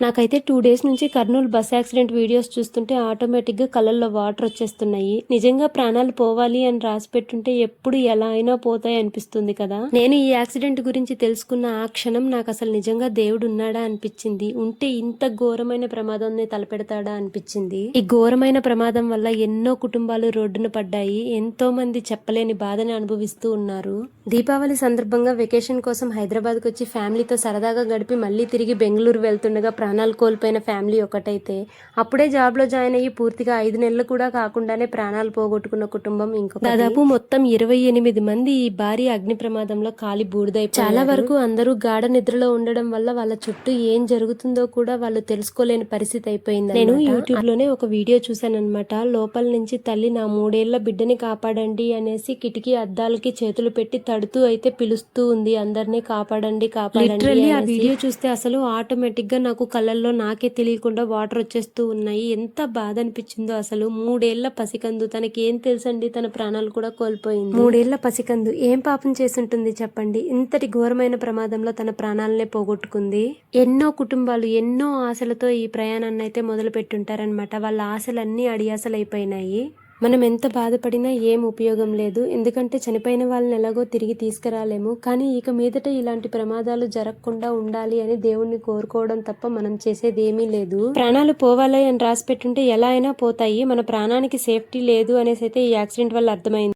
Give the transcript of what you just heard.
నాకైతే two days నుంచి Kurnool bus accident videos చూస్తుంటే ఆటోమేటిక్గా కళ్ళల్లో వాటర్ వచ్చేస్తున్నాయి. నిజంగా ప్రాణాలు పోవాలి అని రాసి పెట్టుంటే ఎప్పుడు ఎలా అయినా పోతాయి అనిపిస్తుంది కదా. నేను ఈ యాక్సిడెంట్ గురించి తెలుసుకున్న ఆ క్షణం నాకు అసలు నిజంగా దేవుడు ఉన్నాడా అనిపించింది. ఉంటే ఇంత ఘోరమైన ప్రమాదాన్ని తలపెడతాడా అనిపించింది. ఈ ఘోరమైన ప్రమాదం వల్ల ఎన్నో కుటుంబాలు రోడ్డున పడ్డాయి. ఎంతో మంది చెప్పలేని బాధని అనుభవిస్తూ ఉన్నారు. దీపావళి సందర్భంగా వెకేషన్ కోసం హైదరాబాద్కి వచ్చి ఫ్యామిలీతో సరదాగా గడిపి మళ్ళీ తిరిగి బెంగళూరు వెళ్తుండగా ప్రాణాలు కోల్పోయిన ఫ్యామిలీ ఒకటైతే అప్పుడే జాబ్లో జాయిన్ అయ్యి పూర్తిగా ఐదు నెలలు కూడా కాకుండానే ప్రాణాలు పోగొట్టుకున్న కుటుంబం ఇంకొక దాదాపు మొత్తం ఇరవై ఎనిమిది మంది ఈ భారీ అగ్ని ప్రమాదంలో కాలి బూడిదై చాలా వరకు అందరూ గాఢ నిద్రలో ఉండడం వల్ల వాళ్ళ చుట్టూ ఏం జరుగుతుందో కూడా వాళ్ళు తెలుసుకోలేని పరిస్థితి అయిపోయింది నేను యూట్యూబ్లోనే ఒక వీడియో చూశానన్నమాట. లోపల నుంచి తల్లి నా మూడేళ్ళ బిడ్డని కాపాడండి అనేసి కిటికీ అద్దాలకి చేతులు పెట్టి తడుతూ అయితే పిలుస్తూ ఉంది అందరినీ కాపాడండి కాపాడండి ఆ వీడియో చూస్తే అసలు ఆటోమేటిక్గా నాకు కళ్ళల్లో నాకే తెలియకుండా వాటర్ వచ్చేస్తూ ఉన్నాయి. ఎంత బాధ అనిపించిందో అసలు. మూడేళ్ళ పసికందు తనకి ఏం తెలుసండి? తన ప్రాణాలు కూడా కోల్పోయింది. మూడేళ్ళ పసికందు ఏం పాపం చేసుంటుంది చెప్పండి? ఇంతటి ఘోరమైన ప్రమాదంలో తన ప్రాణాలనే పోగొట్టుకుంది. ఎన్నో కుటుంబాలు ఎన్నో ఆశలతో ఈ ప్రయాణాన్ని అయితే మొదలు పెట్టుంటారనమాట వాళ్ళ ఆశలన్నీ అడియాసలైపోయినాయి. మనం ఎంత బాధపడినా ఏం ఉపయోగం లేదు. ఎందుకంటే చనిపోయిన వాళ్ళని ఎలాగో తిరిగి తీసుకురాలేము. కానీ ఇక మీదట ఇలాంటి ప్రమాదాలు జరగకుండా ఉండాలి అని దేవుణ్ణి కోరుకోవడం తప్ప మనం చేసేది ఏమీ లేదు. ప్రాణాలు పోవాలి అని రాసి పెట్టుంటే ఎలా అయినా పోతాయి. మన ప్రాణానికి సేఫ్టీ లేదు అనేసి అయితే ఈ యాక్సిడెంట్ వల్ల అర్థమైంది.